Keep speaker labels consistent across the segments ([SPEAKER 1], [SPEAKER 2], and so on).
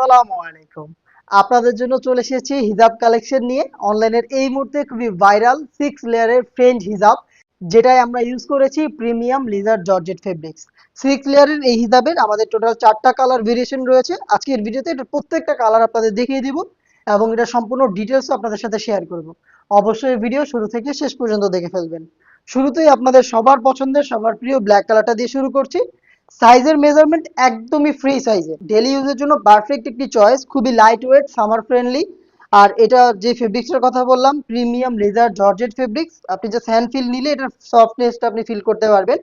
[SPEAKER 1] আসসালামু আলাইকুম। আপনাদের জন্য চলে এসেছি হিজাব কালেকশন নিয়ে। অনলাইনের এই মুহূর্তে খুবই ভাইরাল সিক্স লেয়ারের ফ্রেঞ্চ হিজাব, যেটাই আমরা ইউজ করেছি premium leisure georgette fabrics six লেয়ারের এই হিজাবের আমাদের টোটাল চারটা কালার ভেরিয়েশন রয়েছে। আজকের ভিডিওতে এটা প্রত্যেকটা কালার আপনাদের দেখিয়ে দিব এবং এটা সম্পূর্ণ ডিটেলস আপনাদের সাথে শেয়ার করব। অবশ্যই ভিডিও শুরু থেকে শেষ পর্যন্ত দেখে ফেলবেন। শুরুতেই আপনাদের সবার পছন্দের, সবার প্রিয় ব্ল্যাক কালারটা দিয়ে শুরু করছি। সাইজের মেজারমেন্ট একদমই ফ্রি সাইজে ডেলি ইউজের জন্য পারফেক্ট একটি চয়েস খুবই লাইট ওয়েট সামার ফ্রেন্ডলি আর এটা যে ফেব্রিক্সের কথা বললাম প্রিমিয়াম লেজার জর্জেট ফেব্রিক্স আপনি জাস্ট হ্যান্ড ফিল নিলে এটার সফটনেসটা আপনি ফিল করতে পারবেন।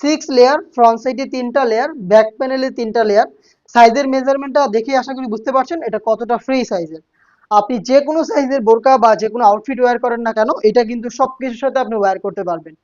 [SPEAKER 1] সিক্স লেয়ার ফ্রন্ট সাইডে তিনটা লেয়ার ব্যাক প্যানেলে তিনটা লেয়ার সাইজের মেজারমেন্টটা দেখে আশা করি বুঝতে পারছেন, এটা কতটা ফ্রি সাইজের আপনি যে কোনো সাইজের বোরকা বা যে কোনো আউটফিট ওয়্যার করেন না কেন, এটা কিন্তু সব কিছুর সাথে আপনি ওয়্যার করতে পারবেন।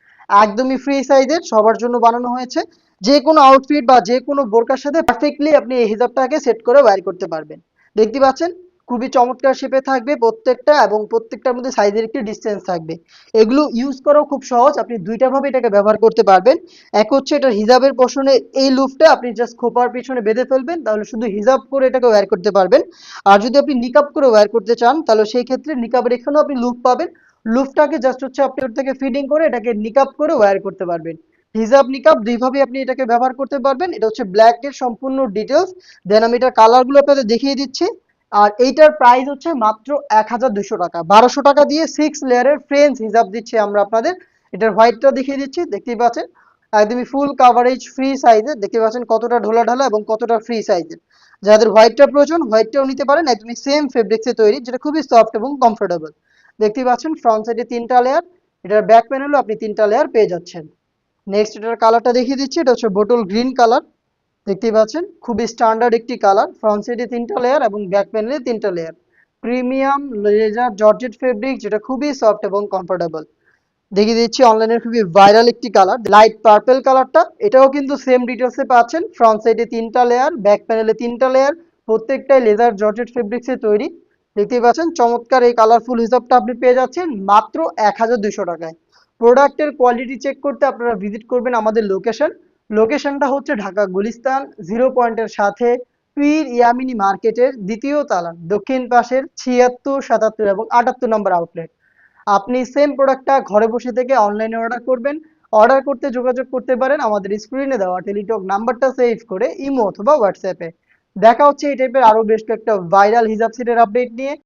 [SPEAKER 1] একদমই ফ্রি সাইজের সবার জন্য বানানো হয়েছে। যে কোনো আউটফিট বা যে কোনো বোরকার সাথে পারফেক্টলি আপনি এই হিজাবটাকে সেট করে ওয়্যার করতে পারবেন। দেখতে পাচ্ছেন? খুবই চমৎকার শেপে থাকবে প্রত্যেকটা এবং প্রত্যেকটার মধ্যে সাইজের একটি ডিস্টেন্স থাকবে। এগুলো ইউজ করাও খুব সহজ। আপনি দুইটা ভাবে এটাকে ব্যবহার করতে পারবেন। এক হচ্ছে এটা হিজাবের পোষণে এই লুফটা আপনি জাস্ট খোপার পিছনে বেঁধে ফেলবেন, তাহলে শুধু হিজাব করে এটাকে ওয়্যার করতে পারবেন। আর যদি আপনি নিকাব করে ওয়্যার করতে চান, তাহলে সেই ক্ষেত্রে নিকাবের এখানেও আপনি লুপ পাবেন। লুফটাকে জাস্ট হচ্ছে আপনি ওর থেকে ফিডিং করে এটাকে নিকাব করে ওয়্যার করতে পারবেন। হিজাব নিকাব দুইভাবে আপনি এটাকে ব্যবহার করতে পারবেন। এটা হচ্ছে ব্ল্যাক এর সম্পূর্ণ ডিটেলস দেন আমি এটার কালারগুলো আপনাদের দেখিয়ে দিচ্ছি। আর এইটার প্রাইস হচ্ছে মাত্র এক টাকা। বারোশো টাকা দিয়ে সিক্স লেয়ারের ফ্রেঞ্চ হিজাব দিচ্ছি আমরা আপনাদের। এটার হোয়াইটটা দেখিয়ে দিচ্ছি, দেখতেই পাচ্ছেন? একদমই ফুল কাভারেজ ফ্রি সাইজের দেখতে পাচ্ছেন কতটা ঢোলা ঢালা এবং কতটা ফ্রি সাইজের যাদের হোয়াইটটা প্রয়োজন হোয়াইটটাও নিতে পারেন। একদমই সেম ফেব্রিক্সে তৈরি, যেটা খুবই সফট এবং কমফোর্টেবল দেখতেই পাচ্ছেন ফ্রন্ট সাইডে তিনটা লেয়ার এটার ব্যাক প্যানেলও আপনি তিনটা লেয়ার পেয়ে যাচ্ছেন। নেক্সট এটার কালারটা দেখিয়ে দিচ্ছি, এটা হচ্ছে বোটল গ্রিন কালার দেখতেই পাচ্ছেন? খুবই স্ট্যান্ডার্ড একটি কালার ফ্রন্ট সাইডে তিনটা লেয়ার এবং ব্যাক প্যানেলে তিনটা layer premium laser georgette fabric যেটা খুবই সফট এবং কমফোর্টেবল দেখিয়ে দিচ্ছি অনলাইনের খুবই ভাইরাল একটি কালার লাইট পার্পল কালারটা এটাও কিন্তু সেম ডিটেলসে পাচ্ছেন ফ্রন্ট সাইডে তিনটা লেয়ার ব্যাক প্যানেলে তিনটা লেয়ার প্রত্যেকটাই লেজার জর্জেট ফেব্রিক্সে তৈরি। দেখতেই পাচ্ছেন, চমৎকার এই কালারফুল হিসাবটা আপনি পেয়ে যাচ্ছেন মাত্র এক হাজার দুশো টাকায়। প্রোডাক্টের কোয়ালিটি চেক করতে আপনারা ভিজিট করবেন আমাদের লোকেশন। লোকেশনটা হচ্ছে ঢাকা গুলিস্তান, জিরো পয়েন্টের সাথে পীর ইয়ামিনী মার্কেটের দ্বিতীয় তালা দক্ষিণ পাশের ছিয়াত্তর, সাতাত্তর এবং আটাত্তর নম্বর আউটলেট। আপনি সেম প্রোডাক্টটা ঘরে বসে থেকে অনলাইনে অর্ডার করবেন। অর্ডার করতে যোগাযোগ করতে পারেন আমাদের স্ক্রিনে দেওয়া টেলিটক নাম্বারটা সেভ করে ইমো অথবা হোয়াটসঅ্যাপে। দেখা হচ্ছে এই টাইপের আরও বেশ কয়েকটা ভাইরাল হিজাব সেটের আপডেট নিয়ে।